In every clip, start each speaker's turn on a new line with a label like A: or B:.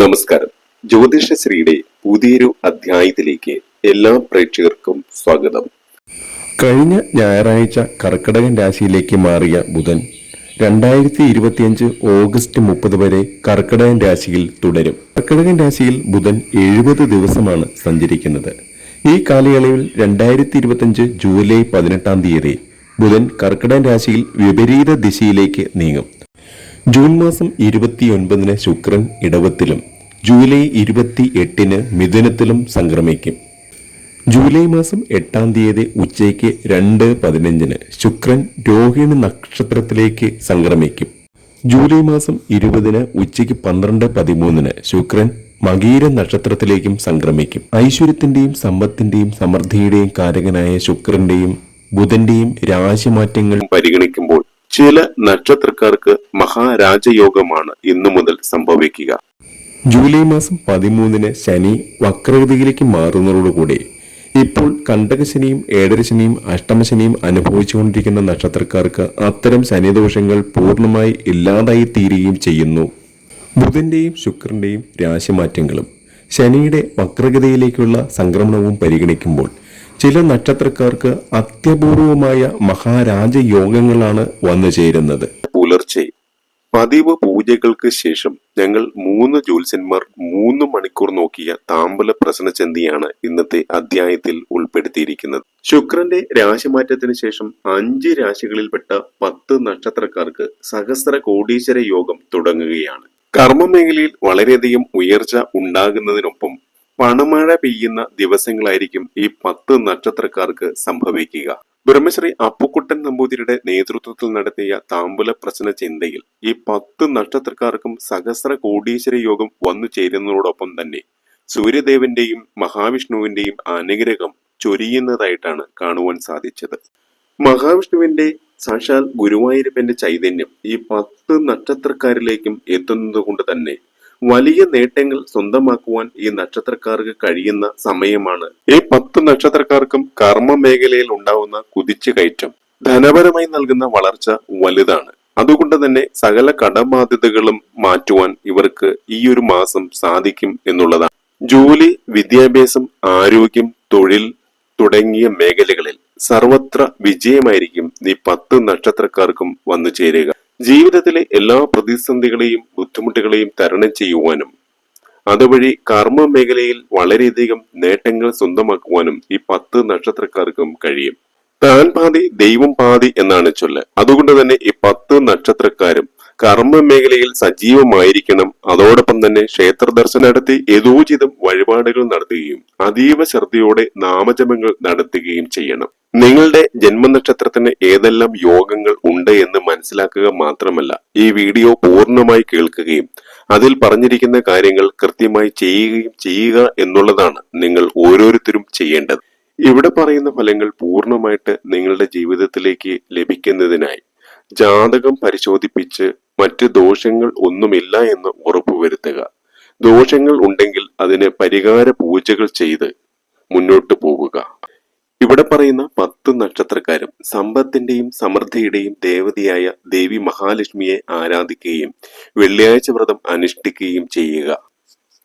A: നമസ്കാരം. ജ്യോതിഷശ്രീയുടെ പുതിയൊരു അധ്യായത്തിലേക്ക് എല്ലാ പ്രേക്ഷകർക്കും സ്വാഗതം.
B: കഴിഞ്ഞ ഞായറാഴ്ച കർക്കിടകൻ രാശിയിലേക്ക് മാറിയ ബുധൻ രണ്ടായിരത്തി ഇരുപത്തിയഞ്ച് ഓഗസ്റ്റ് മുപ്പത് വരെ കർക്കിടകൻ രാശിയിൽ തുടരും. കർക്കിടകൻ രാശിയിൽ ബുധൻ എഴുപത് ദിവസമാണ് സഞ്ചരിക്കുന്നത്. ഈ കാലയളവിൽ രണ്ടായിരത്തി ഇരുപത്തിയഞ്ച് ജൂലൈ പതിനെട്ടാം തീയതി ബുധൻ കർക്കിടകൻ രാശിയിൽ വിപരീത ദിശയിലേക്ക് നീങ്ങും. ജൂൺ മാസം ഇരുപത്തിയൊൻപതിന് ശുക്രൻ ഇടവത്തിലും ജൂലൈ ഇരുപത്തി എട്ടിന് മിഥുനത്തിലും സംക്രമിക്കും. ജൂലൈ മാസം എട്ടാം തീയതി ഉച്ചയ്ക്ക് രണ്ട് പതിനഞ്ചിന് ശുക്രൻ രോഹിണി നക്ഷത്രത്തിലേക്ക് സംക്രമിക്കും. ജൂലൈ മാസം ഇരുപതിന് ഉച്ചയ്ക്ക് പന്ത്രണ്ട് പതിമൂന്നിന് ശുക്രൻ മകീര നക്ഷത്രത്തിലേക്കും സംക്രമിക്കും. ഐശ്വര്യത്തിന്റെയും സമ്പത്തിന്റെയും സമൃദ്ധിയുടെയും കാരകനായ ശുക്രന്റെയും ബുധന്റെയും രാശിമാറ്റങ്ങൾ
A: പരിഗണിക്കുമ്പോൾ ചില നക്ഷത്രക്കാർക്ക് മഹാരാജയോഗമാണ് ഇന്നു മുതൽ സംഭവിക്കുക.
B: ജൂലൈ മാസം പതിമൂന്നിന് ശനി വക്രഗതിയിലേക്ക് മാറുന്നതോടുകൂടി ഇപ്പോൾ കണ്ടകശനിയും ഏഴരശനിയും അഷ്ടമശനിയും അനുഭവിച്ചുകൊണ്ടിരിക്കുന്ന നക്ഷത്രക്കാർക്ക് അത്തരം ശനിദോഷങ്ങൾ പൂർണമായി ഇല്ലാതായി തീരുകയും ചെയ്യുന്നു. ബുധന്റെയും ശുക്രന്റെയും രാശിമാറ്റങ്ങളും ശനിയുടെ വക്രഗതിയിലേക്കുള്ള സംക്രമണവും പരിഗണിക്കുമ്പോൾ ചില നക്ഷത്രക്കാർക്ക് അത്യപൂർവമായ മഹാരാജയോഗങ്ങളാണ് വന്നു ചേരുന്നത്.
A: പുലർച്ചെ പതിവ് പൂജകൾക്ക് ശേഷം ഞങ്ങൾ മൂന്ന് ജ്യോത്സ്യന്മാർ മൂന്ന് മണിക്കൂർ നോക്കിയ താമ്പല പ്രശ്നചന്തിയാണ് ഇന്നത്തെ അധ്യായത്തിൽ ഉൾപ്പെടുത്തിയിരിക്കുന്നത്. ശുക്രന്റെ രാശിമാറ്റത്തിന് ശേഷം അഞ്ച് രാശികളിൽപ്പെട്ട പത്ത് നക്ഷത്രക്കാർക്ക് സഹസ്ര കോടീശ്വര യോഗം തുടങ്ങുകയാണ്. കർമ്മമേഖലയിൽ വളരെയധികം ഉയർച്ച ഉണ്ടാകുന്നതിനൊപ്പം പണമഴ പെയ്യുന്ന ദിവസങ്ങളായിരിക്കും ഈ പത്ത് നക്ഷത്രക്കാർക്ക് സംഭവിക്കുക. ബ്രഹ്മശ്രീ അപ്പുക്കുട്ടൻ നമ്പൂതിരിയുടെ നേതൃത്വത്തിൽ നടത്തിയ താമ്പുല പ്രശ്ന ചിന്തയിൽ ഈ പത്ത് നക്ഷത്രക്കാർക്കും സഹസ്ര കോടീശ്വര യോഗം വന്നു ചേരുന്നതോടൊപ്പം തന്നെ സൂര്യദേവന്റെയും മഹാവിഷ്ണുവിന്റെയും അനുഗ്രഹം ചൊരിയുന്നതായിട്ടാണ് കാണുവാൻ സാധിച്ചത്. മഹാവിഷ്ണുവിന്റെ സാക്ഷാൽ ഗുരുവായൂരപ്പന്റെ ചൈതന്യം ഈ പത്ത് നക്ഷത്രക്കാരിലേക്കും എത്തുന്നത് കൊണ്ട് തന്നെ വലിയ നേട്ടങ്ങൾ സ്വന്തമാക്കുവാൻ ഈ നക്ഷത്രക്കാർക്ക് കഴിയുന്ന സമയമാണ്. ഈ പത്ത് നക്ഷത്രക്കാർക്കും കർമ്മ മേഖലയിൽ ഉണ്ടാവുന്ന കുതിച്ചു കയറ്റം ധനപരമായി നൽകുന്ന വളർച്ച വലുതാണ്. അതുകൊണ്ട് തന്നെ സകല കടബാധ്യതകളും മാറ്റുവാൻ ഇവർക്ക് ഈ ഒരു മാസം സാധിക്കും എന്നുള്ളതാണ്. ജോലി വിദ്യാഭ്യാസം ആരോഗ്യം തൊഴിൽ തുടങ്ങിയ മേഖലകളിൽ സർവത്ര വിജയമായിരിക്കും ഈ പത്ത് നക്ഷത്രക്കാർക്കും വന്നു ചേരുക. ജീവിതത്തിലെ എല്ലാ പ്രതിസന്ധികളെയും ബുദ്ധിമുട്ടുകളെയും തരണം ചെയ്യുവാനും അതുവഴി കർമ്മ മേഖലയിൽ വളരെയധികം നേട്ടങ്ങൾ സ്വന്തമാക്കുവാനും ഈ പത്ത് നക്ഷത്രക്കാർക്കും കഴിയും. താൻ പാതി ദൈവം പാതി എന്നാണ് ചൊല്ല്. അതുകൊണ്ട് തന്നെ ഈ പത്ത് നക്ഷത്രക്കാരും കർമ്മ മേഖലയിൽ സജീവമായിരിക്കണം. അതോടൊപ്പം തന്നെ ക്ഷേത്ര ദർശനം നടത്തി യഥോചിതം വഴിപാടുകൾ നടത്തുകയും അതീവ ശ്രദ്ധയോടെ നാമജപങ്ങൾ നടത്തുകയും ചെയ്യണം. നിങ്ങളുടെ ജന്മനക്ഷത്രത്തിന് ഏതെല്ലാം യോഗങ്ങൾ ഉണ്ട് എന്ന് മനസ്സിലാക്കുക മാത്രമല്ല ഈ വീഡിയോ പൂർണമായി കേൾക്കുകയും അതിൽ പറഞ്ഞിരിക്കുന്ന കാര്യങ്ങൾ കൃത്യമായി ചെയ്യുകയും ചെയ്യുക എന്നുള്ളതാണ് നിങ്ങൾ ഓരോരുത്തരും ചെയ്യേണ്ടത്. ഇവിടെ പറയുന്ന ഫലങ്ങൾ പൂർണമായിട്ട് നിങ്ങളുടെ ജീവിതത്തിലേക്ക് ലഭിക്കുന്നതിനായി ജാതകം പരിശോധിപ്പിച്ച് മറ്റ് ദോഷങ്ങൾ ഒന്നുമില്ല എന്ന് ഉറപ്പുവരുത്തുക ദോഷങ്ങൾ ഉണ്ടെങ്കിൽ അതിന് പരിഹാര പൂജകൾ ചെയ്ത് മുന്നോട്ട് പോവുക. ഇവിടെ പറയുന്ന പത്ത് നക്ഷത്രക്കാരും സമ്പത്തിന്റെയും സമൃദ്ധിയുടെയും ദേവതയായ ദേവി മഹാലക്ഷ്മിയെ ആരാധിക്കുകയും വെള്ളിയാഴ്ച വ്രതം അനുഷ്ഠിക്കുകയും ചെയ്യുക.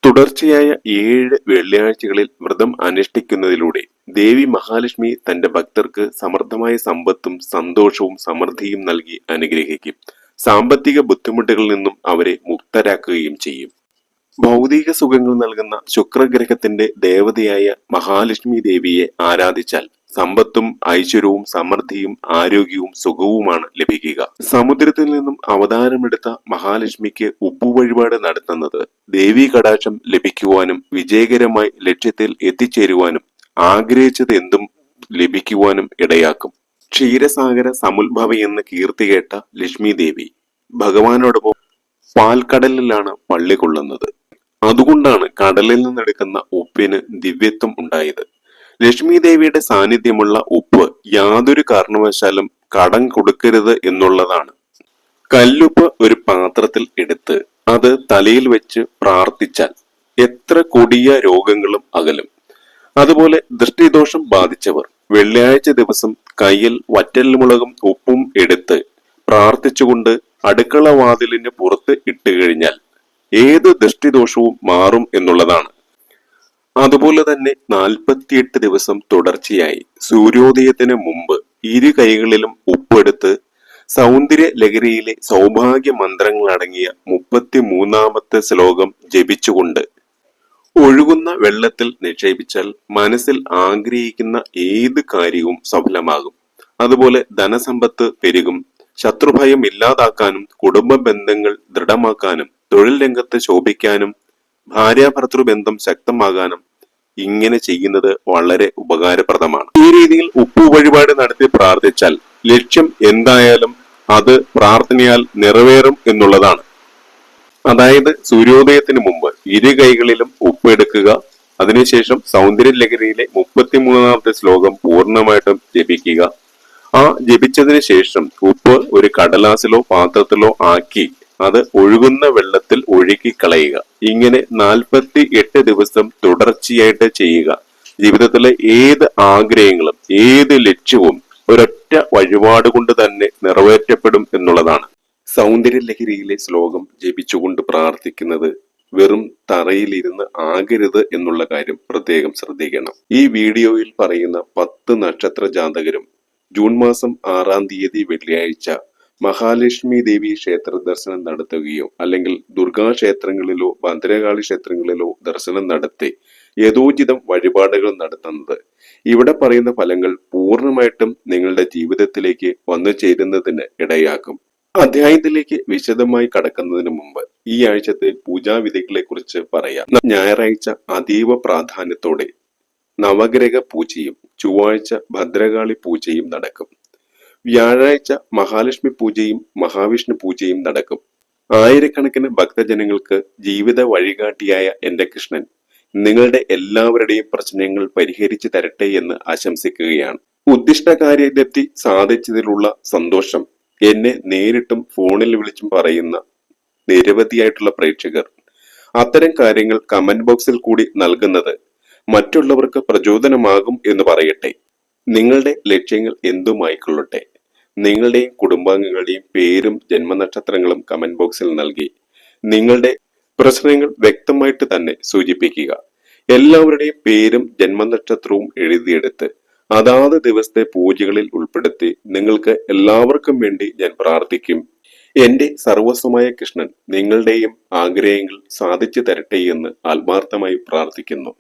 A: തുടർച്ചയായ ഏഴ് വെള്ളിയാഴ്ചകളിൽ വ്രതം അനുഷ്ഠിക്കുന്നതിലൂടെ ദേവി മഹാലക്ഷ്മി തന്റെ ഭക്തർക്ക് സമൃദ്ധമായ സമ്പത്തും സന്തോഷവും സമൃദ്ധിയും നൽകി അനുഗ്രഹിക്കും. സാമ്പത്തിക ബുദ്ധിമുട്ടുകളിൽ നിന്നും അവരെ മുക്തരാക്കുകയും ചെയ്യും. ഭൗതിക സുഖങ്ങൾ നൽകുന്ന ശുക്രഗ്രഹത്തിന്റെ ദേവതയായ മഹാലക്ഷ്മി ദേവിയെ ആരാധിച്ചാൽ സമ്പത്തും ഐശ്വര്യവും സമൃദ്ധിയും ആരോഗ്യവും സുഖവുമാണ് ലഭിക്കുക. സമുദ്രത്തിൽ നിന്നും അവതാരമെടുത്ത മഹാലക്ഷ്മിക്ക് ഉപ്പു വഴിപാട് നടത്തുന്നത് ദേവി കടാക്ഷം ലഭിക്കുവാനും വിജയകരമായി ലക്ഷ്യത്തിൽ എത്തിച്ചേരുവാനും ആഗ്രഹിച്ചത് എന്തും ലഭിക്കുവാനും ഇടയാക്കും. ക്ഷീരസാഗര എന്ന് കീർത്തി കേട്ട ലക്ഷ്മി ദേവി ഭഗവാനോടൊപ്പം പാൽക്കടലിലാണ് പള്ളി കൊള്ളുന്നത്. അതുകൊണ്ടാണ് കടലിൽ നിന്നെടുക്കുന്ന ഉപ്പിന് ദിവ്യത്വം ഉണ്ടായത്. ലക്ഷ്മി ദേവിയുടെ സാന്നിധ്യമുള്ള ഉപ്പ് യാതൊരു കാരണവശാലും കടം കൊടുക്കരുത് എന്നുള്ളതാണ്. കല്ലുപ്പ് ഒരു പാത്രത്തിൽ എടുത്ത് അത് തലയിൽ വെച്ച് പ്രാർത്ഥിച്ചാൽ എത്ര കൊടിയ രോഗങ്ങളും അകലും. അതുപോലെ ദൃഷ്ടിദോഷം ബാധിച്ചവർ വെള്ളിയാഴ്ച ദിവസം കയ്യിൽ വറ്റൽമുളകും ഉപ്പും എടുത്ത് പ്രാർത്ഥിച്ചുകൊണ്ട് അടുക്കള വാതിലിന് പുറത്ത് ഇട്ട് കഴിഞ്ഞാൽ ഏത് ദൃഷ്ടിദോഷവും മാറും എന്നുള്ളതാണ്. അതുപോലെ തന്നെ നാൽപ്പത്തിയെട്ട് ദിവസം തുടർച്ചയായി സൂര്യോദയത്തിന് മുമ്പ് ഇരു കൈകളിലും ഉപ്പെടുത്ത് സൗന്ദര്യ ലഹരിയിലെ സൗഭാഗ്യ മന്ത്രങ്ങൾ അടങ്ങിയ മുപ്പത്തി മൂന്നാമത്തെ ശ്ലോകം ജപിച്ചുകൊണ്ട് ഒഴുകുന്ന വെള്ളത്തിൽ നിക്ഷേപിച്ചാൽ മനസ്സിൽ ആഗ്രഹിക്കുന്ന ഏത് കാര്യവും സഫലമാകും. അതുപോലെ ധനസമ്പത്ത് പെരുകും. ശത്രുഭയം ഇല്ലാതാക്കാനും കുടുംബ ബന്ധങ്ങൾ ദൃഢമാക്കാനും തൊഴിൽ രംഗത്ത് ശോഭിക്കാനും ഭാര്യാഭർത്തൃ ബന്ധം ശക്തമാകാനും ഇങ്ങനെ ചെയ്യുന്നത് വളരെ ഉപകാരപ്രദമാണ്. ഈ രീതിയിൽ ഉപ്പു വഴിപാട് നടത്തി പ്രാർത്ഥിച്ചാൽ ലക്ഷ്യം എന്തായാലും അത് പ്രാർത്ഥനയാൽ നിറവേറും എന്നുള്ളതാണ്. അതായത് സൂര്യോദയത്തിന് മുമ്പ് ഇരു കൈകളിലും ഉപ്പ് എടുക്കുക. അതിനുശേഷം സൗന്ദര്യ ലഹരിയിലെ മുപ്പത്തിമൂന്നാമത്തെ ശ്ലോകം പൂർണമായിട്ടും ജപിക്കുക. ആ ജപിച്ചതിന് ശേഷം ഉപ്പ് ഒരു കടലാസിലോ പാത്രത്തിലോ ആക്കി അത് ഒഴുകുന്ന വെള്ളത്തിൽ ഒഴുക്കി കളയുക ഇങ്ങനെ നാൽപ്പത്തി എട്ട് ദിവസം തുടർച്ചയായിട്ട് ചെയ്യുക. ജീവിതത്തിലെ ഏത് ആഗ്രഹങ്ങളും ഏത് ലക്ഷ്യവും ഒരൊറ്റ വഴിപാട് കൊണ്ട് തന്നെ നിറവേറ്റപ്പെടും എന്നുള്ളതാണ്. സൗന്ദര്യ ലഹരിയിലെ ശ്ലോകം ജപിച്ചുകൊണ്ട് പ്രാർത്ഥിക്കുന്നത് വെറും തറയിലിരുന്ന് ആകരുത് എന്നുള്ള കാര്യം പ്രത്യേകം ശ്രദ്ധിക്കണം. ഈ വീഡിയോയിൽ പറയുന്ന പത്ത് നക്ഷത്ര ജാതകരും ജൂൺ മാസം ആറാം തീയതി വെള്ളിയാഴ്ച മഹാലക്ഷ്മി ദേവി ക്ഷേത്ര ദർശനം നടത്തുകയോ അല്ലെങ്കിൽ ദുർഗാ ക്ഷേത്രങ്ങളിലോ ഭദ്രകാളി ക്ഷേത്രങ്ങളിലോ ദർശനം നടത്തി യഥോചിതം വഴിപാടുകൾ നടത്തുന്നത്. ഇവിടെ പറയുന്ന ഫലങ്ങൾ പൂർണമായിട്ടും നിങ്ങളുടെ ജീവിതത്തിലേക്ക് വന്നു ചേരുന്നതിന് ഇടയാക്കും. അധ്യായത്തിലേക്ക് വിശദമായി കടക്കുന്നതിന് മുമ്പ് ഈ ആഴ്ചത്തെ പൂജാവിധികളെ കുറിച്ച് പറയാം. ഞായറാഴ്ച അതീവ പ്രാധാന്യത്തോടെ നവഗ്രഹ പൂജയും ചൊവ്വാഴ്ച ഭദ്രകാളി പൂജയും നടക്കും. വ്യാഴാഴ്ച മഹാലക്ഷ്മി പൂജയും മഹാവിഷ്ണു പൂജയും നടക്കും. ആയിരക്കണക്കിന് ഭക്തജനങ്ങൾക്ക് ജീവിത വഴികാട്ടിയായ എന്റെ കൃഷ്ണൻ നിങ്ങളുടെ എല്ലാവരുടെയും പ്രശ്നങ്ങൾ പരിഹരിച്ചു തരട്ടെ എന്ന് ആശംസിക്കുകയാണ്. ഉദ്ദിഷ്ട കാര്യലബ്ധി സാധിച്ചതിലുള്ള സന്തോഷം എന്നെ നേരിട്ടും ഫോണിൽ വിളിച്ചും പറയുന്ന നിരവധിയായിട്ടുള്ള പ്രേക്ഷകർ. അത്തരം കാര്യങ്ങൾ കമന്റ് ബോക്സിൽ കൂടി നൽകുന്നത് മറ്റുള്ളവർക്ക് പ്രചോദനമാകും എന്ന് പറയട്ടെ. നിങ്ങളുടെ ലക്ഷ്യങ്ങൾ എന്തുമായിക്കൊള്ളട്ടെ? നിങ്ങളുടെയും കുടുംബാംഗങ്ങളുടെയും പേരും ജന്മനക്ഷത്രങ്ങളും കമന്റ് ബോക്സിൽ നൽകി. നിങ്ങളുടെ പ്രശ്നങ്ങൾ വ്യക്തമായിട്ട് തന്നെ സൂചിപ്പിക്കുക. എല്ലാവരുടെയും പേരും ജന്മനക്ഷത്രവും എഴുതിയെടുത്ത് അതാത് ദിവസത്തെ പൂജകളിൽ ഉൾപ്പെടുത്തി നിങ്ങൾക്ക് എല്ലാവർക്കും വേണ്ടി ഞാൻ പ്രാർത്ഥിക്കും. എന്റെ സർവസ്വമായ കൃഷ്ണൻ നിങ്ങളുടെയും ആഗ്രഹങ്ങൾ സാധിച്ചു തരട്ടെ എന്ന് ആത്മാർത്ഥമായി പ്രാർത്ഥിക്കുന്നു.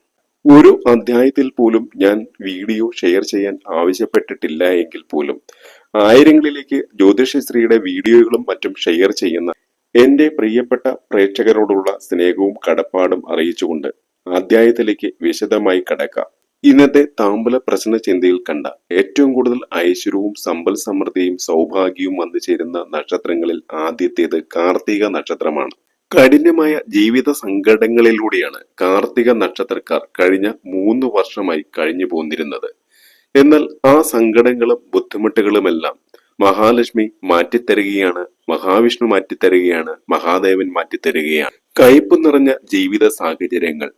A: ഒരു അധ്യായത്തിൽ പോലും ഞാൻ വീഡിയോ ഷെയർ ചെയ്യാൻ ആവശ്യപ്പെട്ടിട്ടില്ല എങ്കിൽ പോലും ആയിരങ്ങളിലേക്ക് ജ്യോതിഷശ്രീയുടെ വീഡിയോകളും മറ്റും ഷെയർ ചെയ്യുന്ന എന്റെ പ്രിയപ്പെട്ട പ്രേക്ഷകരോടുള്ള സ്നേഹവും കടപ്പാടും അറിയിച്ചുകൊണ്ട് അധ്യായത്തിലേക്ക് വിശദമായി കടക്കാം. ഇന്നത്തെ താമ്പല പ്രശ്ന ചിന്തയിൽ കണ്ട ഏറ്റവും കൂടുതൽ ഐശ്വര്യവും സമ്പൽ സമൃദ്ധിയും സൗഭാഗ്യവും വന്നു ചേരുന്ന നക്ഷത്രങ്ങളിൽ ആദ്യത്തേത് കാർത്തിക നക്ഷത്രമാണ്. കഠിനമായ ജീവിത സങ്കടങ്ങളിലൂടെയാണ് കാർത്തിക നക്ഷത്രക്കാർ കഴിഞ്ഞ മൂന്ന് വർഷമായി കഴിഞ്ഞു പോന്നിരുന്നത്. എന്നാൽ ആ സങ്കടങ്ങളും ബുദ്ധിമുട്ടുകളുമെല്ലാം മഹാലക്ഷ്മി മാറ്റിത്തരികയാണ് മഹാവിഷ്ണു മാറ്റിത്തരികയാണ് മഹാദേവൻ മാറ്റിത്തരികയാണ്. കയ്പ് നിറഞ്ഞ ജീവിത സാഹചര്യങ്ങൾ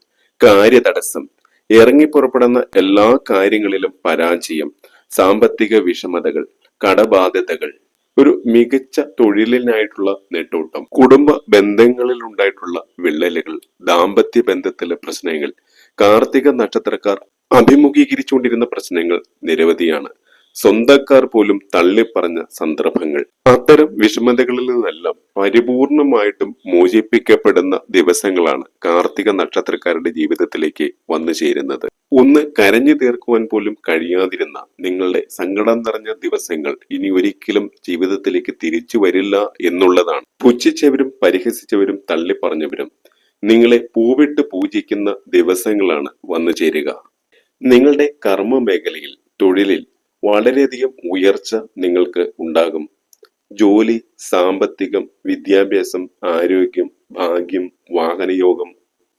A: കാര്യതടസ്സം ഇറങ്ങിപ്പുറപ്പെടുന്ന എല്ലാ കാര്യങ്ങളിലും പരാജയം സാമ്പത്തിക വിഷമതകൾ കടബാധ്യതകൾ ഒരു മികച്ച തൊഴിലിനായിട്ടുള്ള നെട്ടോട്ടം കുടുംബ ബന്ധങ്ങളിൽ ഉണ്ടായിട്ടുള്ള വിള്ളലുകൾ ദാമ്പത്യ ബന്ധത്തിലെ പ്രശ്നങ്ങൾ കാർത്തിക നക്ഷത്രക്കാർ അഭിമുഖീകരിച്ചുകൊണ്ടിരുന്ന പ്രശ്നങ്ങൾ നിരവധിയാണ്. സ്വന്തക്കാർ പോലും തള്ളിപ്പറഞ്ഞ സന്ദർഭങ്ങൾ. അത്തരം വിഷമതകളിൽ നിന്നെല്ലാം പരിപൂർണമായിട്ടും മോചിപ്പിക്കപ്പെടുന്ന ദിവസങ്ങളാണ് കാർത്തിക നക്ഷത്രക്കാരുടെ ജീവിതത്തിലേക്ക് വന്നു ചേരുന്നത്. ഒന്ന് കരഞ്ഞു തീർക്കുവാൻ പോലും കഴിയാതിരുന്ന നിങ്ങളുടെ സങ്കടം നിറഞ്ഞ ദിവസങ്ങൾ ഇനി ഒരിക്കലും ജീവിതത്തിലേക്ക് തിരിച്ചു വരില്ല എന്നുള്ളതാണ്. പുച്ഛിച്ചവരും പരിഹസിച്ചവരും തള്ളിപ്പറഞ്ഞവരും നിങ്ങളെ പൂവിട്ട് പൂജിക്കുന്ന ദിവസങ്ങളാണ് വന്നു ചേരുക. നിങ്ങളുടെ കർമ്മ മേഖലയിൽ തൊഴിലിൽ വളരെയധികം ഉയർച്ച നിങ്ങൾക്ക് ഉണ്ടാകും. ജോലി സാമ്പത്തികം വിദ്യാഭ്യാസം ആരോഗ്യം ഭാഗ്യം വാഹനയോഗം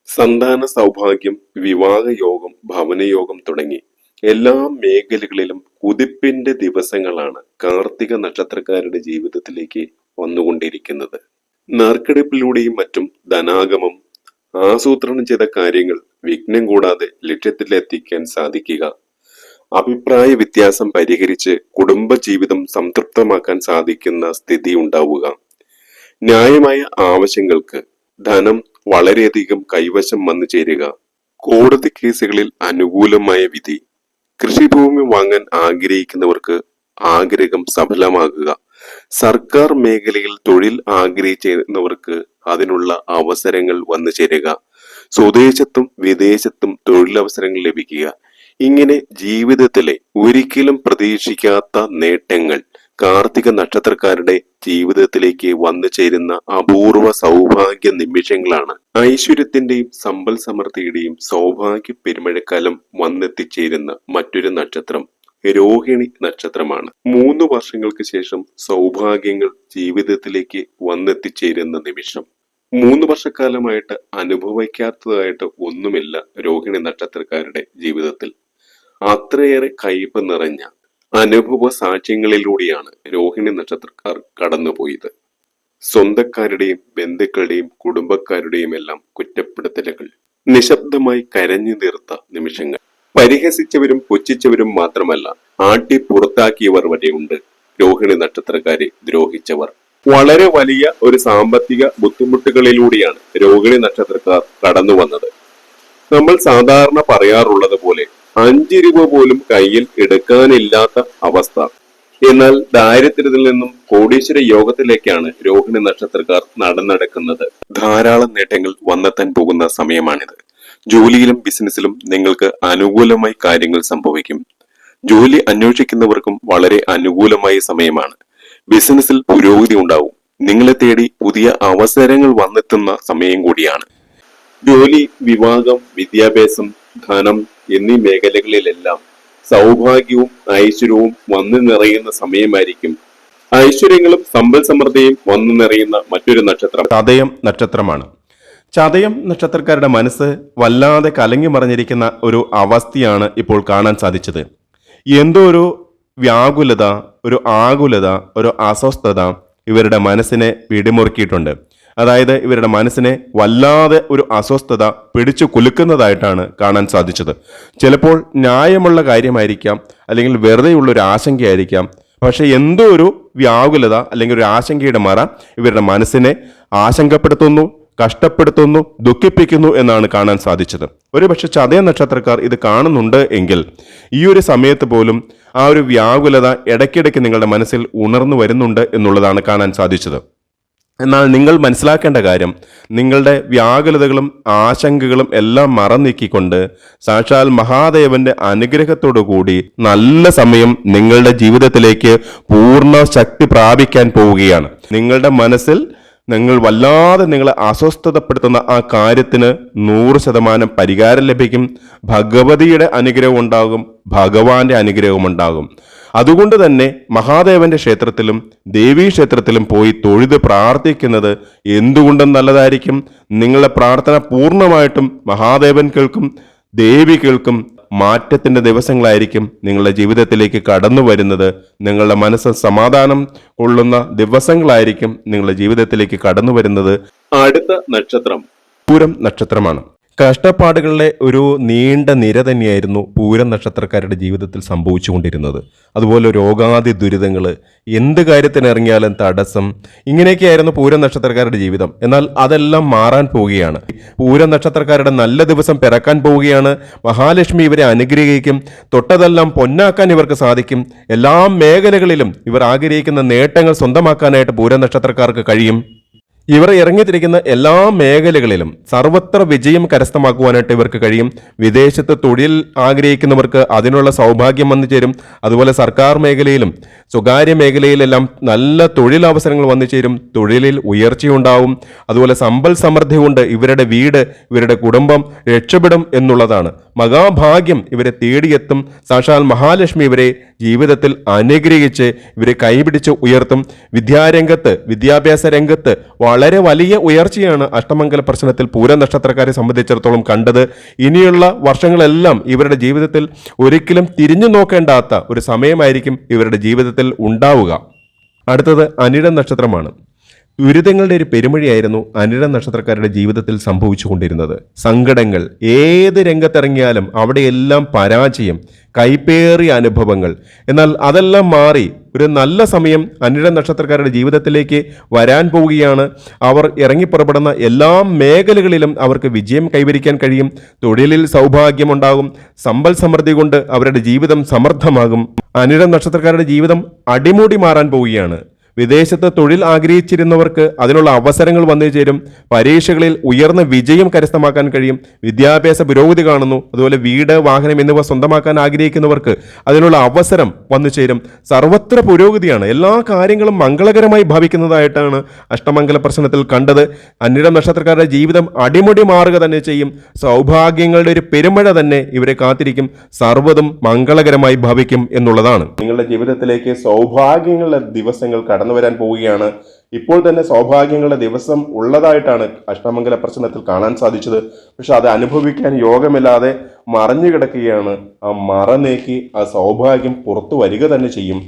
A: സന്താന സൗഭാഗ്യം വിവാഹയോഗം ഭവനയോഗം തുടങ്ങി എല്ലാ മേഖലകളിലും കുതിപ്പിന്റെ ദിവസങ്ങളാണ് കാർത്തിക നക്ഷത്രക്കാരുടെ ജീവിതത്തിലേക്ക് വന്നുകൊണ്ടിരിക്കുന്നത്. നറുക്കെടുപ്പിലൂടെയും മറ്റും ധനാഗമം ആസൂത്രണം ചെയ്ത കാര്യങ്ങൾ വിഘ്നം കൂടാതെ ലക്ഷ്യത്തിലെത്തിക്കാൻ സാധിക്കുക. അഭിപ്രായ വ്യത്യാസം പരിഹരിച്ച് കുടുംബജീവിതം സംതൃപ്തമാക്കാൻ സാധിക്കുന്ന സ്ഥിതി ഉണ്ടാവുക. ന്യായമായ ആവശ്യങ്ങൾക്ക് ധനം വളരെയധികം കൈവശം വന്നു ചേരുക. കോടതി കേസുകളിൽ അനുകൂലമായ വിധി. കൃഷിഭൂമി വാങ്ങാൻ ആഗ്രഹിക്കുന്നവർക്ക് ആഗ്രഹം സഫലമാകുക. സർക്കാർ മേഖലയിൽ തൊഴിൽ ആഗ്രഹിച്ചിരുന്നവർക്ക് അതിനുള്ള അവസരങ്ങൾ വന്നു ചേരുക. സ്വദേശത്തും വിദേശത്തും തൊഴിലവസരങ്ങൾ ലഭിക്കുക. ഇങ്ങനെ ജീവിതത്തിലെ ഒരിക്കലും പ്രതീക്ഷിക്കാത്ത നേട്ടങ്ങൾ കാർത്തിക നക്ഷത്രക്കാരുടെ ജീവിതത്തിലേക്ക് വന്നു ചേരുന്ന അപൂർവ സൗഭാഗ്യ നിമിഷങ്ങളാണ്. ഐശ്വര്യത്തിന്റെയും സമ്പൽ സമൃദ്ധിയുടെയും സൗഭാഗ്യ പെരുമഴക്കാലം വന്നെത്തിച്ചേരുന്ന മറ്റൊരു നക്ഷത്രം രോഹിണി നക്ഷത്രമാണ്. മൂന്ന് വർഷങ്ങൾക്ക് ശേഷം സൗഭാഗ്യങ്ങൾ ജീവിതത്തിലേക്ക് വന്നെത്തിച്ചേരുന്ന നിമിഷം. മൂന്ന് വർഷക്കാലമായിട്ട് അനുഭവിക്കാത്തതായിട്ട് ഒന്നുമില്ല രോഹിണി നക്ഷത്രക്കാരുടെ ജീവിതത്തിൽ. അത്രയേറെ കയ്പ് നിറഞ്ഞ അനുഭവ സാക്ഷ്യങ്ങളിലൂടെയാണ് രോഹിണി നക്ഷത്രക്കാർ കടന്നുപോയത്. സ്വന്തക്കാരുടെയും ബന്ധുക്കളുടെയും കുടുംബക്കാരുടെയും എല്ലാം കുറ്റപ്പെടുത്തലുകൾ നിശബ്ദമായി കരഞ്ഞു തീർത്ത നിമിഷങ്ങൾ. പരിഹസിച്ചവരും പുച്ഛിച്ചവരും മാത്രമല്ല ആട്ടി പുറത്താക്കിയവർ വരെയുണ്ട് രോഹിണി നക്ഷത്രക്കാരെ ദ്രോഹിച്ചവർ. വളരെ വലിയ ഒരു സാമ്പത്തിക ബുദ്ധിമുട്ടുകളിലൂടെയാണ് രോഹിണി നക്ഷത്രക്കാർ കടന്നു വന്നത് നമ്മൾ സാധാരണ പറയാറുള്ളത് പോലെ അഞ്ച് രൂപ പോലും കയ്യിൽ എടുക്കാനില്ലാത്ത അവസ്ഥ. എന്നാൽ ദാരിദ്ര്യത്തിൽ നിന്നും കോടീശ്വര യോഗത്തിലേക്കാണ് രോഹിണി നക്ഷത്രക്കാർ നടന്നെടുക്കുന്നത്. ധാരാളം നേട്ടങ്ങൾ വന്നെത്താൻ പോകുന്ന സമയമാണിത്. ജോലിയിലും ബിസിനസ്സിലും നിങ്ങൾക്ക് അനുകൂലമായി കാര്യങ്ങൾ സംഭവിക്കും. ജോലി അന്വേഷിക്കുന്നവർക്കും വളരെ അനുകൂലമായ സമയമാണ്. ബിസിനസ്സിൽ പുരോഗതി ഉണ്ടാവും. നിങ്ങളെ തേടി പുതിയ അവസരങ്ങൾ വന്നെത്തുന്ന സമയം കൂടിയാണ്. ജോലി വിവാഹം വിദ്യാഭ്യാസം ധനം എന്നീ മേഖലകളിലെല്ലാം സൗഭാഗ്യവും ഐശ്വര്യവും വന്നു നിറയുന്ന സമയമായിരിക്കും. ഐശ്വര്യങ്ങളും സമ്പൽ സമൃദ്ധിയും വന്നു നിറയുന്ന മറ്റൊരു നക്ഷത്രം.
B: ചതയം നക്ഷത്രമാണ്. ചതയം നക്ഷത്രക്കാരുടെ മനസ്സ് വല്ലാതെ കലങ്ങി മറിഞ്ഞിരിക്കുന്ന ഒരു അവസ്ഥയാണ് ഇപ്പോൾ കാണാൻ സാധിച്ചത്. എന്തോ ഒരു വ്യാകുലത ഒരു ആകുലത ഒരു അസ്വസ്ഥത ഇവരുടെ മനസ്സിനെ പിടിമുറുക്കിയിട്ടുണ്ട്. അതായത് ഇവരുടെ മനസ്സിനെ വല്ലാതെ ഒരു അസ്വസ്ഥത പിടിച്ചു കുലുക്കുന്നതായിട്ടാണ് കാണാൻ സാധിച്ചത്. ചിലപ്പോൾ ന്യായമുള്ള കാര്യമായിരിക്കാം അല്ലെങ്കിൽ വെറുതെയുള്ള ഒരു ആശങ്കയായിരിക്കാം. പക്ഷേ എന്തോ ഒരു വ്യാകുലത അല്ലെങ്കിൽ ഒരു ആശങ്കയുടെ മറ ഇവരുടെ മനസ്സിനെ ആശങ്കപ്പെടുത്തുന്നു കഷ്ടപ്പെടുത്തുന്നു ദുഃഖിപ്പിക്കുന്നു എന്നാണ് കാണാൻ സാധിച്ചത്. ഒരുപക്ഷെ ചതയ നക്ഷത്രക്കാർ ഇത് കാണുന്നുണ്ട് എങ്കിൽ ഈ ഒരു സമയത്ത് പോലും ആ ഒരു വ്യാകുലത ഇടയ്ക്കിടയ്ക്ക് നിങ്ങളുടെ മനസ്സിൽ ഉണർന്നു വരുന്നുണ്ട് എന്നുള്ളതാണ് കാണാൻ സാധിച്ചത്. എന്നാൽ നിങ്ങൾ മനസ്സിലാക്കേണ്ട കാര്യം നിങ്ങളുടെ വ്യാകുലതകളും ആശങ്കകളും എല്ലാം മറന്നീക്കിക്കൊണ്ട് സാക്ഷാൽ മഹാദേവന്റെ അനുഗ്രഹത്തോടു കൂടി നല്ല സമയം നിങ്ങളുടെ ജീവിതത്തിലേക്ക് പൂർണ ശക്തി പ്രാപിക്കാൻ പോവുകയാണ്. നിങ്ങളുടെ മനസ്സിൽ നിങ്ങൾ വല്ലാതെ നിങ്ങളെ അസ്വസ്ഥതപ്പെടുത്തുന്ന ആ കാര്യത്തിന് നൂറ് ശതമാനം പരിഹാരം ലഭിക്കും. ഭഗവതിയുടെ അനുഗ്രഹം ഉണ്ടാകും ഭഗവാന്റെ അനുഗ്രഹം ഉണ്ടാകും. അതുകൊണ്ട് തന്നെ മഹാദേവന്റെ ക്ഷേത്രത്തിലും ദേവീ ക്ഷേത്രത്തിലും പോയി തൊഴുത് പ്രാർത്ഥിക്കുന്നത് എന്തുകൊണ്ടും നല്ലതായിരിക്കും. നിങ്ങളുടെ പ്രാർത്ഥന പൂർണമായിട്ടും മഹാദേവൻ കേൾക്കും ദേവി കേൾക്കും. മാറ്റത്തിന്റെ ദിവസങ്ങളായിരിക്കും നിങ്ങളുടെ ജീവിതത്തിലേക്ക് കടന്നു വരുന്നത്. നിങ്ങളുടെ മനസ്സ് സമാധാനം കൊള്ളുന്ന ദിവസങ്ങളായിരിക്കും നിങ്ങളുടെ ജീവിതത്തിലേക്ക് കടന്നു വരുന്നത്.
A: അടുത്ത നക്ഷത്രം.
B: പൂരം നക്ഷത്രമാണ്. കഷ്ടപ്പാടുകളുടെ ഒരു നീണ്ട നിര തന്നെയായിരുന്നു പൂരം നക്ഷത്രക്കാരുടെ ജീവിതത്തിൽ സംഭവിച്ചുകൊണ്ടിരുന്നത്. അതുപോലെ രോഗാതി ദുരിതങ്ങൾ എന്ത് കാര്യത്തിനിറങ്ങിയാലും തടസ്സം ഇങ്ങനെയൊക്കെയായിരുന്നു പൂരം നക്ഷത്രക്കാരുടെ ജീവിതം. എന്നാൽ അതെല്ലാം മാറാൻ പോവുകയാണ്. പൂരം നക്ഷത്രക്കാരുടെ നല്ല ദിവസം പിറക്കാൻ പോവുകയാണ്. മഹാലക്ഷ്മി ഇവരെ അനുഗ്രഹിക്കും. തൊട്ടതെല്ലാം പൊന്നാക്കാൻ ഇവർക്ക് സാധിക്കും. എല്ലാ മേഖലകളിലും ഇവർ ആഗ്രഹിക്കുന്ന നേട്ടങ്ങൾ സ്വന്തമാക്കാനായിട്ട് പൂരം നക്ഷത്രക്കാർക്ക് കഴിയും. ഇവർ ഇറങ്ങിത്തിരിക്കുന്ന എല്ലാ മേഖലകളിലും സർവത്ര വിജയം കരസ്ഥമാക്കുവാനായിട്ട് ഇവർക്ക് കഴിയും. വിദേശത്ത് തൊഴിൽ ആഗ്രഹിക്കുന്നവർക്ക് അതിനുള്ള സൗഭാഗ്യം വന്നു ചേരും. അതുപോലെ സർക്കാർ മേഖലയിലും സ്വകാര്യ മേഖലയിലെല്ലാം നല്ല തൊഴിലവസരങ്ങൾ വന്നു ചേരും. തൊഴിലിൽ ഉയർച്ചയുണ്ടാവും. അതുപോലെ സമ്പൽ സമൃദ്ധി കൊണ്ട് ഇവരുടെ വീട് ഇവരുടെ കുടുംബം രക്ഷപ്പെടും എന്നുള്ളതാണ്. മഹാഭാഗ്യം ഇവരെ തേടിയെത്തും. സാക്ഷാൽ മഹാലക്ഷ്മി ഇവരെ ജീവിതത്തിൽ അനുഗ്രഹിച്ച് ഇവരെ കൈപിടിച്ച് ഉയർത്തും. വിദ്യാരംഗത്ത് വിദ്യാഭ്യാസ രംഗത്ത് വളരെ വലിയ ഉയർച്ചയാണ് അഷ്ടമംഗല പ്രശ്നത്തിൽ പൂര നക്ഷത്രക്കാരെ സംബന്ധിച്ചിടത്തോളം കണ്ടത്. ഇനിയുള്ള വർഷങ്ങളെല്ലാം ഇവരുടെ ജീവിതത്തിൽ ഒരിക്കലും തിരിഞ്ഞു നോക്കേണ്ടാത്ത ഒരു സമയമായിരിക്കും ഇവരുടെ ജീവിതത്തിൽ ഉണ്ടാവുക. അടുത്തത് അനിഴം നക്ഷത്രമാണ്. ദുരിതങ്ങളുടെ ഒരു പെരുമഴയായിരുന്നു അനിര നക്ഷത്രക്കാരുടെ ജീവിതത്തിൽ സംഭവിച്ചുകൊണ്ടിരുന്നത്. സങ്കടങ്ങൾ ഏത് രംഗത്തിറങ്ങിയാലും അവിടെയെല്ലാം പരാജയം കൈപ്പേറിയ അനുഭവങ്ങൾ. എന്നാൽ അതെല്ലാം മാറി ഒരു നല്ല സമയം അനിഴ നക്ഷത്രക്കാരുടെ ജീവിതത്തിലേക്ക് വരാൻ പോവുകയാണ്. അവർ ഇറങ്ങിപ്പുറപ്പെടുന്ന എല്ലാ മേഖലകളിലും അവർക്ക് വിജയം കൈവരിക്കാൻ കഴിയും. തൊഴിലിൽ സൗഭാഗ്യമുണ്ടാകും. സമ്പൽ സമൃദ്ധി കൊണ്ട് അവരുടെ ജീവിതം സമർത്ഥമാകും അനിഴ നക്ഷത്രക്കാരുടെ ജീവിതം അടിമുടി മാറാൻ പോവുകയാണ്. വിദേശത്ത് തൊഴിൽ ആഗ്രഹിച്ചിരുന്നവർക്ക് അതിനുള്ള അവസരങ്ങൾ വന്നു ചേരും. പരീക്ഷകളിൽ ഉയർന്ന വിജയം കരസ്ഥമാക്കാൻ കഴിയും. വിദ്യാഭ്യാസ പുരോഗതി കാണുന്നു. അതുപോലെ വീട് വാഹനം എന്നിവ സ്വന്തമാക്കാൻ ആഗ്രഹിക്കുന്നവർക്ക് അതിനുള്ള അവസരം വന്നു ചേരും. സർവത്ര പുരോഗതിയാണ്. എല്ലാ കാര്യങ്ങളും മംഗളകരമായി ഭവിക്കുന്നതായിട്ടാണ് അഷ്ടമംഗല പ്രശ്നത്തിൽ കണ്ടത്. അന്നിടം നക്ഷത്രക്കാരുടെ ജീവിതം അടിമുടി മാറുക തന്നെ ചെയ്യും. സൗഭാഗ്യങ്ങളുടെ ഒരു പെരുമഴ തന്നെ ഇവരെ കാത്തിരിക്കും. സർവതും മംഗളകരമായി ഭവിക്കും എന്നുള്ളതാണ്. നിങ്ങളുടെ ജീവിതത്തിലേക്ക് സൗഭാഗ്യങ്ങളുടെ ദിവസങ്ങൾ കടന്നു വരാൻ പോവുകയാണ്. ഇപ്പോൾ തന്നെ സൗഭാഗ്യങ്ങളുടെ ദിവസം ഉള്ളതായിട്ടാണ് അഷ്ടമംഗല പ്രശ്നത്തിൽ കാണാൻ സാധിച്ചത്. പക്ഷെ അത് അനുഭവിക്കാൻ യോഗമില്ലാതെ മറഞ്ഞു കിടക്കുകയാണ്. ആ മറ നീക്കി ആ സൗഭാഗ്യം പുറത്തു വരിക തന്നെ ചെയ്യും.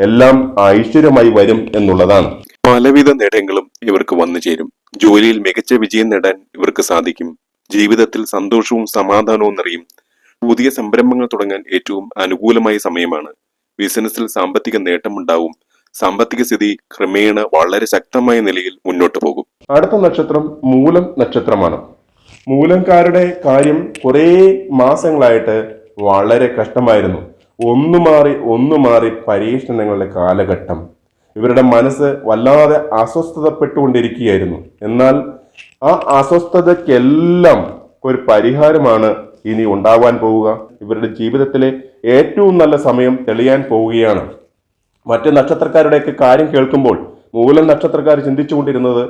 B: എല്ലാം ഐശ്വര്യമായി വരും എന്നുള്ളതാണ്.
A: പലവിധ നേട്ടങ്ങളും ഇവർക്ക് വന്നു ചേരും. ജോലിയിൽ മികച്ച വിജയം നേടാൻ ഇവർക്ക് സാധിക്കും. ജീവിതത്തിൽ സന്തോഷവും സമാധാനവും നിറയും. പുതിയ സംരംഭങ്ങൾ തുടങ്ങാൻ ഏറ്റവും അനുകൂലമായ സമയമാണ്. ബിസിനസ്സിൽ സാമ്പത്തിക നേട്ടമുണ്ടാവും. സാമ്പത്തിക സ്ഥിതി ക്രമേണ വളരെ ശക്തമായ നിലയിൽ മുന്നോട്ട് പോകും.
B: അടുത്ത നക്ഷത്രം മൂലം നക്ഷത്രമാണ്. മൂലംകാരുടെ കാര്യം കുറേ മാസങ്ങളായിട്ട് വളരെ കഷ്ടമായിരുന്നു. ഒന്നു മാറി ഒന്നു മാറി പരീക്ഷണങ്ങളുടെ കാലഘട്ടം. ഇവരുടെ മനസ്സ് വല്ലാതെ അസ്വസ്ഥതപ്പെട്ടുകൊണ്ടിരിക്കുകയായിരുന്നു. എന്നാൽ ആ അസ്വസ്ഥതയ്ക്കെല്ലാം ഒരു പരിഹാരമാണ് ഇനി ഉണ്ടാവാൻ പോവുക. ഇവരുടെ ജീവിതത്തിലെ ഏറ്റവും നല്ല സമയം തെളിയാൻ പോവുകയാണ്. മറ്റ് നക്ഷത്രക്കാരുടെയൊക്കെ കാര്യം കേൾക്കുമ്പോൾ മൂലം നക്ഷത്രക്കാർ ചിന്തിച്ചുകൊണ്ടിരുന്നത്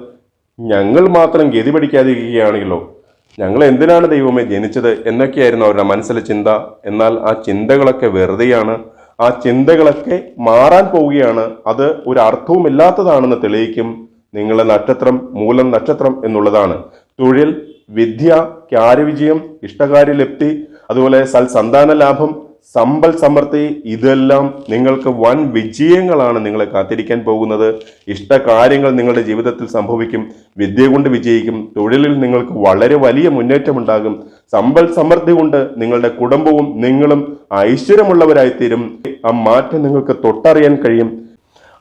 B: ഞങ്ങൾ മാത്രം ഗതി പഠിക്കാതിരിക്കുകയാണെങ്കിലോ ഞങ്ങൾ എന്തിനാണ് ദൈവമേ ജനിച്ചത് എന്നൊക്കെയായിരുന്നു അവരുടെ മനസ്സിലെ ചിന്ത. എന്നാൽ ആ ചിന്തകളൊക്കെ വെറുതെയാണ്. ആ ചിന്തകളൊക്കെ മാറാൻ പോവുകയാണ്. അത് ഒരു അർത്ഥവുമില്ലാത്തതാണെന്ന് തെളിയിക്കും നിങ്ങളുടെ നക്ഷത്രം മൂലം നക്ഷത്രം എന്നുള്ളതാണ്. തൊഴിൽ വിദ്യ കാര്യവിജയം ഇഷ്ടകാര്യലബ്ധി അതുപോലെ സൽസന്താന ലാഭം സമ്പൽ സമൃദ്ധി ഇതെല്ലാം നിങ്ങൾക്ക് വൻ വിജയങ്ങളാണ് നിങ്ങളെ കാത്തിരിക്കാൻ പോകുന്നത്. ഇഷ്ട കാര്യങ്ങൾ നിങ്ങളുടെ ജീവിതത്തിൽ സംഭവിക്കും. വിദ്യ കൊണ്ട് വിജയിക്കും. തൊഴിലിൽ നിങ്ങൾക്ക് വളരെ വലിയ മുന്നേറ്റമുണ്ടാകും. സമ്പൽ സമൃദ്ധി കൊണ്ട് നിങ്ങളുടെ കുടുംബവും നിങ്ങളും ഐശ്വര്യമുള്ളവരായി ഐശ്വര്യമുള്ളവരായിത്തീരും. ആ മാറ്റം നിങ്ങൾക്ക് തൊട്ടറിയാൻ കഴിയും.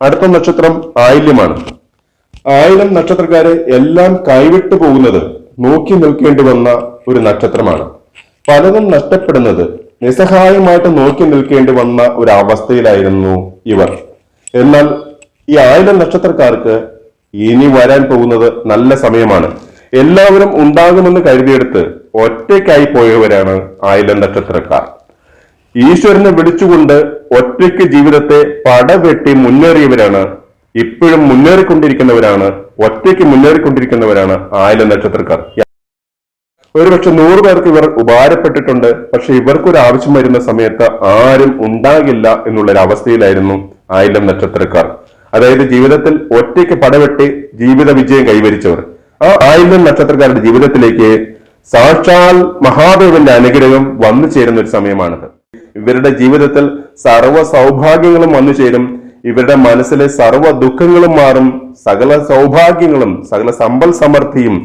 B: അടുത്ത നക്ഷത്രം ആയില്യമാണ്. ആയിരം നക്ഷത്രക്കാരെ എല്ലാം കൈവിട്ടു പോകുന്നത് നോക്കി നിൽക്കേണ്ടി വന്ന ഒരു നക്ഷത്രമാണ്. പലതും നഷ്ടപ്പെടുന്നത് നിസ്സഹായമായിട്ട് നോക്കി നിൽക്കേണ്ടി വന്ന ഒരു അവസ്ഥയിലായിരുന്നു ഇവർ. എന്നാൽ ഈ ആയിരം നക്ഷത്രക്കാർക്ക് ഇനി വരാൻ പോകുന്നത് നല്ല സമയമാണ്. എല്ലാവരും ഉണ്ടാകുമെന്ന് കരുതിയെടുത്ത് ഒറ്റയ്ക്കായി പോയവരാണ് ആയിരം നക്ഷത്രക്കാർ. ഈശ്വരനെ വിളിച്ചുകൊണ്ട് ഒറ്റയ്ക്ക് ജീവിതത്തെ പടവെട്ടി മുന്നേറിയവരാണ് ഇപ്പോഴും മുന്നേറിക്കൊണ്ടിരിക്കുന്നവരാണ് ഒറ്റയ്ക്ക് മുന്നേറിക്കൊണ്ടിരിക്കുന്നവരാണ് ആയിരം നക്ഷത്രക്കാർ. ഒരുപക്ഷെ നൂറ് പേർക്ക് ഇവർ ഉപകാരപ്പെട്ടിട്ടുണ്ട് പക്ഷെ ഇവർക്കൊരു ആവശ്യം വരുന്ന സമയത്ത് ആരും ഉണ്ടാകില്ല എന്നുള്ളൊരു അവസ്ഥയിലായിരുന്നു ആയിരം നക്ഷത്രക്കാർ. അതായത് ജീവിതത്തിൽ ഒറ്റയ്ക്ക് പടവെട്ടി ജീവിത വിജയം കൈവരിച്ചവർ. ആ ആയിരം നക്ഷത്രക്കാരുടെ ജീവിതത്തിലേക്ക് സാക്ഷാൽ മഹാദേവന്റെ അനുഗ്രഹം വന്നു ചേരുന്ന ഒരു സമയമാണിത്. ഇവരുടെ ജീവിതത്തിൽ സർവ സൗഭാഗ്യങ്ങളും വന്നു ചേരും. ഇവരുടെ മനസ്സിലെ സർവ ദുഃഖങ്ങളും മാറും. സകല സൗഭാഗ്യങ്ങളും സകല സമ്പൽ സമൃദ്ധിയും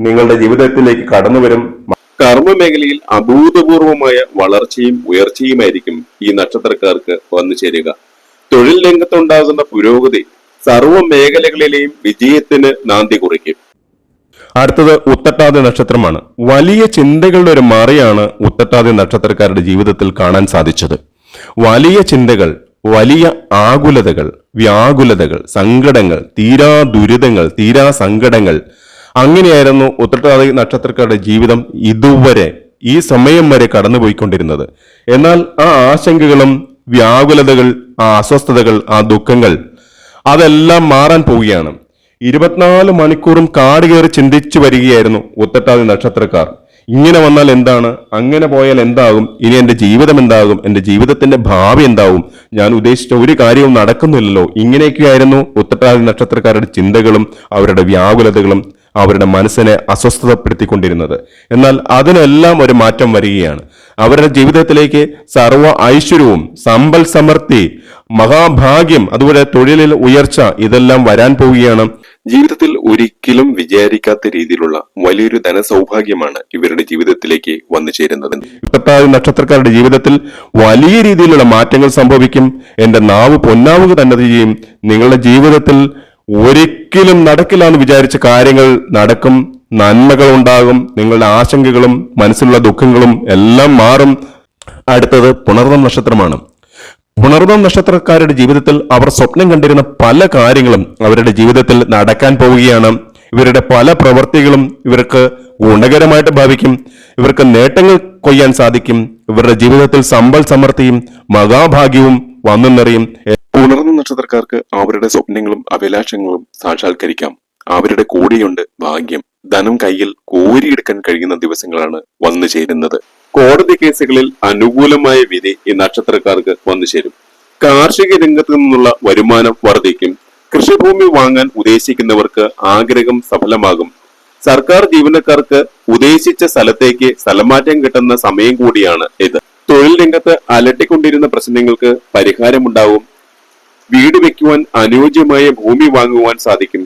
B: നിങ്ങളുടെ ജീവിതത്തിലേക്ക് കടന്നു വരും
A: കർമ്മ മേഖലയിൽ അഭൂതപൂർവമായ വളർച്ചയും ഉയർച്ചയുമായിരിക്കും ഈ നക്ഷത്രക്കാർക്ക് വന്നു ചേരുക. തൊഴിൽ രംഗത്തുണ്ടാകുന്ന പുരോഗതി സർവ മേഖലകളിലെയും വിജയത്തിന് നാന്തി കുറിക്കും.
B: അടുത്തത് ഉത്തട്ടാതി നക്ഷത്രമാണ്. വലിയ ചിന്തകളുടെ ഒരു മറയാണ് ഉത്തട്ടാതി നക്ഷത്രക്കാരുടെ ജീവിതത്തിൽ കാണാൻ സാധിച്ചത്. വലിയ ചിന്തകൾ വലിയ ആകുലതകൾ വ്യാകുലതകൾ സങ്കടങ്ങൾ തീരാ ദുരിതങ്ങൾ തീരാ സങ്കടങ്ങൾ അങ്ങനെയായിരുന്നു ഉത്തട്ടാതി നക്ഷത്രക്കാരുടെ ജീവിതം ഇതുവരെ ഈ സമയം വരെ കടന്നുപോയിക്കൊണ്ടിരുന്നത്. എന്നാൽ ആ ആശങ്കകളും വ്യാകുലതകൾ ആ അസ്വസ്ഥതകൾ ആ ദുഃഖങ്ങൾ അതെല്ലാം മാറാൻ പോവുകയാണ്. ഇരുപത്തിനാല് മണിക്കൂറും കാട് കയറി ചിന്തിച്ചു വരികയായിരുന്നു ഉത്തട്ടാതി നക്ഷത്രക്കാർ. ഇങ്ങനെ വന്നാൽ എന്താണ്? അങ്ങനെ പോയാൽ എന്താകും? ഇനി എന്റെ ജീവിതം എന്താകും? എന്റെ ജീവിതത്തിന്റെ ഭാവി എന്താകും ഞാൻ ഉദ്ദേശിച്ച ഒരു കാര്യവും നടക്കുന്നില്ലല്ലോ. ഇങ്ങനെയൊക്കെയായിരുന്നു ഉത്തട്ടാതി നക്ഷത്രക്കാരുടെ ചിന്തകളും അവരുടെ വ്യാകുലതകളും അവരുടെ മനസ്സിനെ അസ്വസ്ഥതപ്പെടുത്തിക്കൊണ്ടിരുന്നത്. എന്നാൽ അതിനെല്ലാം ഒരു മാറ്റം വരികയാണ്. അവരുടെ ജീവിതത്തിലേക്ക് സർവ ഐശ്വര്യവും സമ്പൽ സമൃദ്ധി മഹാഭാഗ്യം അതുപോലെ തൊഴിലിൽ ഉയർച്ച ഇതെല്ലാം വരാൻ പോവുകയാണ്.
A: ജീവിതത്തിൽ ഒരിക്കലും വിചാരിക്കാത്ത രീതിയിലുള്ള വലിയൊരു ധനസൗഭാഗ്യമാണ് ഇവരുടെ ജീവിതത്തിലേക്ക് വന്നു ചേരുന്നത്.
B: മുപ്പത്താറ് നക്ഷത്രക്കാരുടെ ജീവിതത്തിൽ വലിയ രീതിയിലുള്ള മാറ്റങ്ങൾ സംഭവിക്കും. എന്റെ നാവ് പൊന്നാവുക തന്നെ ചെയ്യും. നിങ്ങളുടെ ജീവിതത്തിൽ ഒരിക്കലും നടക്കില്ല എന്ന് വിചാരിച്ച കാര്യങ്ങൾ നടക്കും നന്മകൾ ഉണ്ടാകും നിങ്ങളുടെ ആശങ്കകളും മനസ്സിലുള്ള ദുഃഖങ്ങളും എല്ലാം മാറും. അടുത്തത് പുണർന്നം നക്ഷത്രമാണ്. പുണർന്നം നക്ഷത്രക്കാരുടെ ജീവിതത്തിൽ അവർ സ്വപ്നം കണ്ടിരുന്ന പല കാര്യങ്ങളും അവരുടെ ജീവിതത്തിൽ നടക്കാൻ പോവുകയാണ്. ഇവരുടെ പല പ്രവൃത്തികളും ഇവർക്ക് ഗുണകരമായിട്ട് ഭാവിക്കും. ഇവർക്ക് നേട്ടങ്ങൾ കൊയ്യാൻ സാധിക്കും. ഇവരുടെ ജീവിതത്തിൽ സമ്പൽ സമൃദ്ധിയും മഹാഭാഗ്യവും വന്നു നിറയും
A: ഉണർന്ന നക്ഷത്രക്കാർക്ക് അവരുടെ സ്വപ്നങ്ങളും അഭിലാഷങ്ങളും സാക്ഷാത്കരിക്കാം. അവരുടെ കൂടെയുണ്ട് ഭാഗ്യം. ധനം കയ്യിൽ കോരിയെടുക്കാൻ കഴിയുന്ന ദിവസങ്ങളാണ് വന്നു ചേരുന്നത്. കോടതി കേസുകളിൽ അനുകൂലമായ വിധി ഈ നക്ഷത്രക്കാർക്ക് വന്നു ചേരും. കാർഷിക രംഗത്ത് നിന്നുള്ള വരുമാനം വർദ്ധിക്കും. കൃഷിഭൂമി വാങ്ങാൻ ഉദ്ദേശിക്കുന്നവർക്ക് ആഗ്രഹം സഫലമാകും. സർക്കാർ ജീവനക്കാർക്ക് ഉദ്ദേശിച്ച സ്ഥലത്തേക്ക് സ്ഥലമാറ്റം കിട്ടുന്ന സമയം കൂടിയാണ് ഇത്. തൊഴിൽ രംഗത്ത് അലട്ടിക്കൊണ്ടിരുന്ന പ്രശ്നങ്ങൾക്ക് പരിഹാരമുണ്ടാവും വീട് വെക്കുവാൻ അനുയോജ്യമായ ഭൂമി വാങ്ങുവാൻ സാധിക്കും.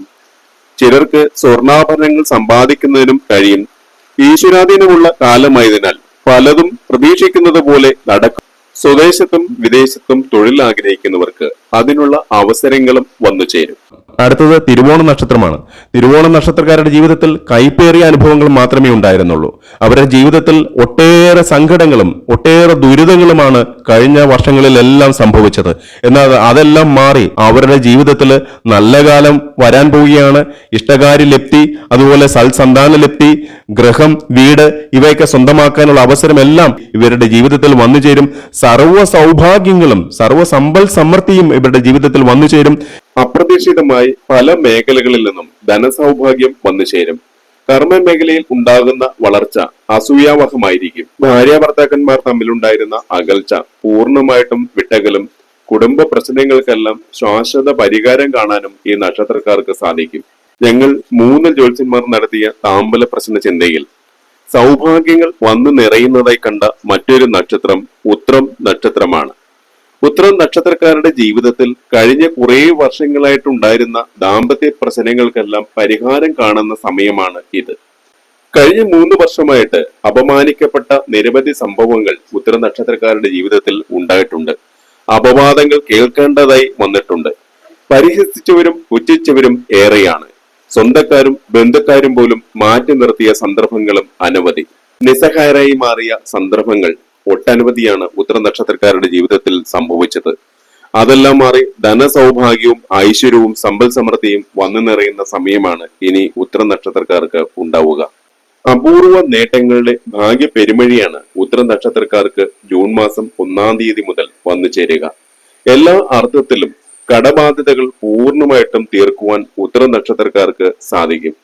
A: ചിലർക്ക് സ്വർണാഭരണങ്ങൾ സമ്പാദിക്കുന്നതിനും കഴിയും. ഈശ്വരാധീനമുള്ള കാലമായതിനാൽ പലതും പ്രതീക്ഷിക്കുന്നത് പോലെ നടക്കും. സ്വദേശത്തും വിദേശത്തും തൊഴിൽ ആഗ്രഹിക്കുന്നവർക്ക് അതിനുള്ള അവസരങ്ങളും വന്നു ചേരും
B: അടുത്തത് തിരുവോണ നക്ഷത്രമാണ്. തിരുവോണ നക്ഷത്രക്കാരുടെ ജീവിതത്തിൽ കൈപ്പേറിയ അനുഭവങ്ങൾ മാത്രമേ ഉണ്ടായിരുന്നുള്ളൂ. അവരുടെ ജീവിതത്തിൽ ഒട്ടേറെ സങ്കടങ്ങളും ഒട്ടേറെ ദുരിതങ്ങളുമാണ് കഴിഞ്ഞ വർഷങ്ങളിലെല്ലാം സംഭവിച്ചത്. എന്നാൽ അതെല്ലാം മാറി അവരുടെ ജീവിതത്തിൽ നല്ല കാലം വരാൻ പോവുകയാണ്. ഇഷ്ടകാരി ലപ്തി അതുപോലെ സൽസന്താന ലപ്തി ഗ്രഹം വീട് ഇവയൊക്കെ സ്വന്തമാക്കാനുള്ള അവസരമെല്ലാം ഇവരുടെ ജീവിതത്തിൽ വന്നു ചേരും സർവ സൗഭാഗ്യങ്ങളും സർവ സമ്പൽ സമൃദ്ധിയും ഇവരുടെ ജീവിതത്തിൽ വന്നു ചേരും
A: അപ്രതീക്ഷിതമായി പല മേഖലകളിൽ നിന്നും ധനസൗഭാഗ്യം വന്നു ചേരും. കർമ്മ മേഖലയിൽ ഉണ്ടാകുന്ന വളർച്ച അസൂയാവഹമായിരിക്കും. ഭാര്യ ഭർത്താക്കന്മാർ തമ്മിലുണ്ടായിരുന്ന അകൽച്ച പൂർണമായിട്ടും വിട്ടകലും കുടുംബ പ്രശ്നങ്ങൾക്കെല്ലാം ശാശ്വത പരിഹാരം കാണാനും ഈ നക്ഷത്രക്കാർക്ക് സാധിക്കും. ഞങ്ങൾ മൂന്ന് ജ്യോത്സ്യന്മാർ നടത്തിയ താമ്പല പ്രശ്ന ചിന്തയിൽ സൗഭാഗ്യങ്ങൾ വന്നു നിറയുന്നതായി കണ്ട മറ്റൊരു നക്ഷത്രം ഉത്രം നക്ഷത്രമാണ്. ഉത്രം നക്ഷത്രക്കാരുടെ ജീവിതത്തിൽ കഴിഞ്ഞ കുറേ വർഷങ്ങളായിട്ടുണ്ടായിരുന്ന ദാമ്പത്യ പ്രശ്നങ്ങൾക്കെല്ലാം പരിഹാരം കാണുന്ന സമയമാണ് ഇത്. കഴിഞ്ഞ മൂന്ന് വർഷമായിട്ട് അപമാനിക്കപ്പെട്ട നിരവധി സംഭവങ്ങൾ ഉത്തര നക്ഷത്രക്കാരുടെ ജീവിതത്തിൽ ഉണ്ടായിട്ടുണ്ട്. അപവാദങ്ങൾ കേൾക്കേണ്ടതായി വന്നിട്ടുണ്ട്. പരിഹസിച്ചവരും പുച്ഛിച്ചവരും ഏറെയാണ്. സ്വന്തക്കാരും ബന്ധുക്കാരും പോലും മാറ്റി നിർത്തിയ സന്ദർഭങ്ങളും അനവധി. നിസ്സഹായരായി മാറിയ സന്ദർഭങ്ങൾ ഒട്ടനവധിയാണ് ഉത്തര നക്ഷത്രക്കാരുടെ ജീവിതത്തിൽ സംഭവിച്ചത്. അതെല്ലാം മാറി ധനസൗഭാഗ്യവും ഐശ്വര്യവും സമ്പൽ സമൃദ്ധിയും വന്നു നിറയുന്ന സമയമാണ് ഇനി ഉത്തര നക്ഷത്രക്കാർക്ക് ഉണ്ടാവുക. അപൂർവ നേട്ടങ്ങളുടെ ഭാഗ്യ പെരുമഴിയാണ് ഉത്തര നക്ഷത്രക്കാർക്ക് ജൂൺ മാസം ഒന്നാം തീയതി മുതൽ വന്നു ചേരുക. എല്ലാ അർത്ഥത്തിലും കടബാധ്യതകൾ പൂർണമായിട്ടും തീർക്കുവാൻ ഉത്തര നക്ഷത്രക്കാർക്ക് സാധിക്കും.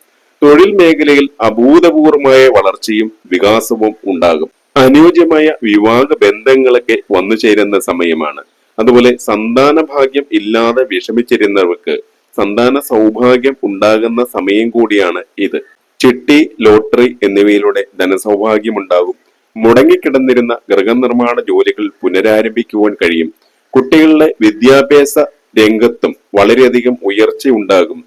A: തൊഴിൽ മേഖലയിൽ അഭൂതപൂർവമായ വളർച്ചയും വികാസവും ഉണ്ടാകും. അനുയോജ്യമായ വിവാഹ ബന്ധങ്ങളൊക്കെ വന്നു ചേരുന്ന സമയമാണ്. അതുപോലെ സന്താന ഭാഗ്യം ഇല്ലാതെ വിഷമിച്ചിരുന്നവർക്ക് സന്താന സൗഭാഗ്യം ഉണ്ടാകുന്ന സമയം കൂടിയാണ് ഇത്. ചിട്ടി ലോട്ടറി എന്നിവയിലൂടെ ധനസൗഭാഗ്യം ഉണ്ടാകും. മുടങ്ങിക്കിടന്നിരുന്ന ഗൃഹനിർമ്മാണ ജോലികൾ പുനരാരംഭിക്കുവാൻ കഴിയും. കുട്ടികളുടെ വിദ്യാഭ്യാസ രംഗത്തും വളരെയധികം ഉയർച്ച ഉണ്ടാകും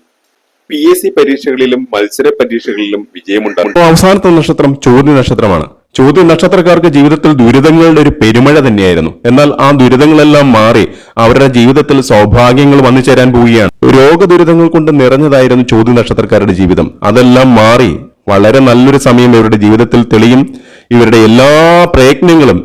A: പി എസ് സി പരീക്ഷകളിലും മത്സര പരീക്ഷകളിലും വിജയമുണ്ടാകും.
B: അവസാനത്തെ നക്ഷത്രം ചോദ്യ നക്ഷത്രമാണ്. ചോദ്യ നക്ഷത്രക്കാർക്ക് ജീവിതത്തിൽ ദുരിതങ്ങളുടെ ഒരു പെരുമഴ തന്നെയായിരുന്നു. എന്നാൽ ആ ദുരിതങ്ങളെല്ലാം മാറി അവരുടെ ജീവിതത്തിൽ സൗഭാഗ്യങ്ങൾ വന്നു ചേരാൻ പോവുകയാണ്. രോഗ ദുരിതങ്ങൾ കൊണ്ട് നിറഞ്ഞതായിരുന്നു ചോദ്യ നക്ഷത്രക്കാരുടെ ജീവിതം. അതെല്ലാം മാറി വളരെ നല്ലൊരു സമയം ഇവരുടെ ജീവിതത്തിൽ തെളിയും. ഇവരുടെ എല്ലാ പ്രയത്നങ്ങളും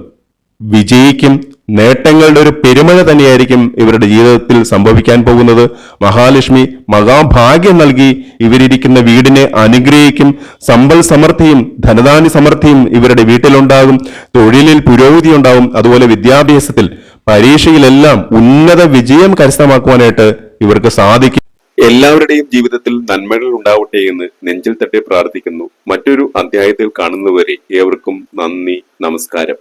B: വിജയിക്കും. നേട്ടങ്ങളുടെ ഒരു പെരുമഴ തന്നെയായിരിക്കും ഇവരുടെ ജീവിതത്തിൽ സംഭവിക്കാൻ പോകുന്നത്. മഹാലക്ഷ്മി മഹാഭാഗ്യം നൽകി ഇവരിയ്ക്കുന്ന വീടിനെ അനുഗ്രഹിക്കും. സമ്പൽ സമൃദ്ധിയും ധനധാന്യ സമൃദ്ധിയും ഇവരുടെ വീട്ടിലുണ്ടാകും. തൊഴിലിൽ പുരോഗതി ഉണ്ടാകും അതുപോലെ വിദ്യാഭ്യാസത്തിൽ പരീക്ഷയിലെല്ലാം ഉന്നത വിജയം കരസ്ഥമാക്കുവാനായിട്ട് ഇവർക്ക് സാധിക്കും.
A: എല്ലാവരുടെയും ജീവിതത്തിൽ നന്മകൾ ഉണ്ടാവട്ടെ എന്ന് നെഞ്ചിൽ തട്ടി പ്രാർത്ഥിക്കുന്നു. മറ്റൊരു അധ്യായത്തിൽ കാണുന്നവരെ ഏവർക്കും നന്ദി നമസ്കാരം.